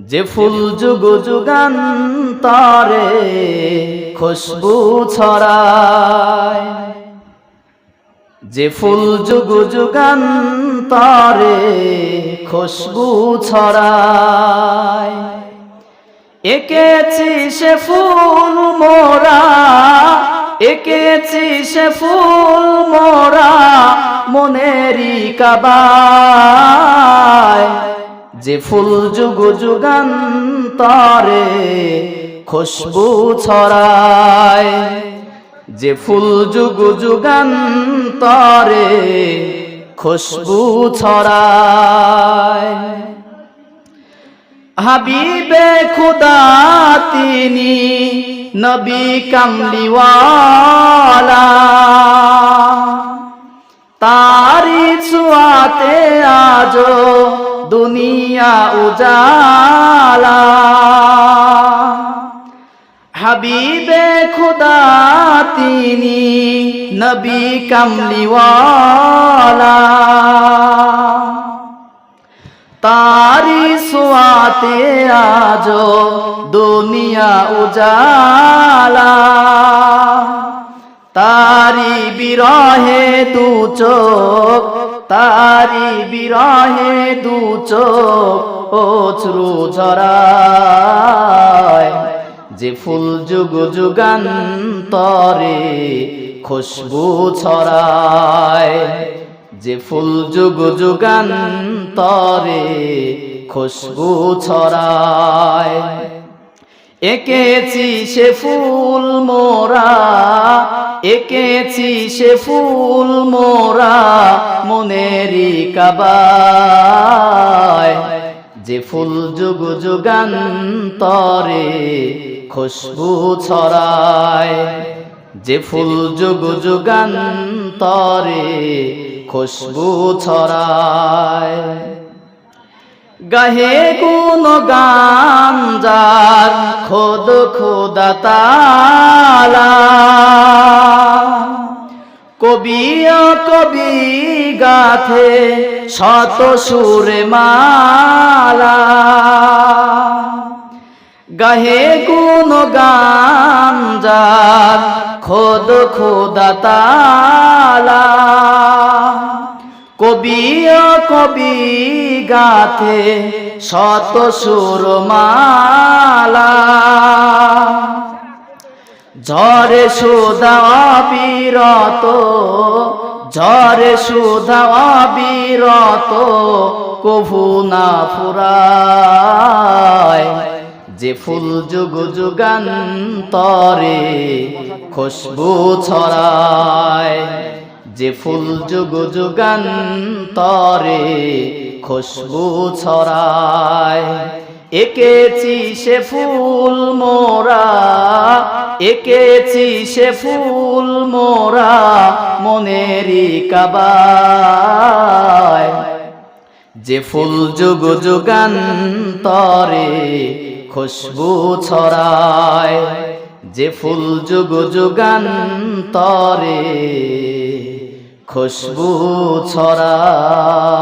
যে ফুল যুগ যুগান্তরে খুশবু ছড়ায়। যে ফুল যুগ যুগান্তরে খুশবু ছড়ায়। এঁকেছি সে ফুল মোরা, এঁকেছি সে ফুল মোরা, মনেরই কাবায় যে ফুল যুগ যুগান্তরে খুশবু ছড়ায়, যে ফুল যুগ যুগান্তরে খুশবু ছড়ায়। হাবিবে খুদা তিনি নবী কামলিওয়ালা। তারি ছোঁয়াতে আজ দুনিয়া উজালা। হাবিবে খুদা তিনি নবী কামলিওয়ালা। তারি সোয়াতে আজ দুনিয়া উজালা। তারি বিরহে দু চোখ, তারি বিরহে দু চোখ, অশ্রু ঝরায়। যে ফুল যুগ যুগান্তরে খুশবু ছড়ায়। যে ফুল যুগ যুগান্তরে খুশবু ছড়ায়। এঁকেছি সে ফুল মোরা এঁকেছি সে ফুল মোরা মনেরই কাবায়। যে ফুল যুগ যুগান্তরে খুশবু ছড়ায়। যে ফুল যুগ যুগান্তরে খুশবু ছড়ায়। গাহে কোন গান যার, খোদ খোদা তালা কবি কবি গাথে শত সুরে মালা। গাহে কোন গান যার, খোদ খোদা তালা। কবি কবি গাথে শত সুর মালা। ঝরে সুধা অবিরত, ঝরে সুধা অবিরত, কভু না ফুরায়। যে ফুল যুগ যুগান্তরে খুশবু ছড়ায়, যে ফুল যুগ যুগান্তরে খুশবু ছড়ায়। এঁকেছি সে ফুল মোরা, এঁকেছি সে ফুল মোরা মনেরই কাবায়। যে ফুল যুগ যুগান্তরে খুশবু ছড়ায়, যে ফুল যুগ যুগান্তরে খুশবু ছড়ায়।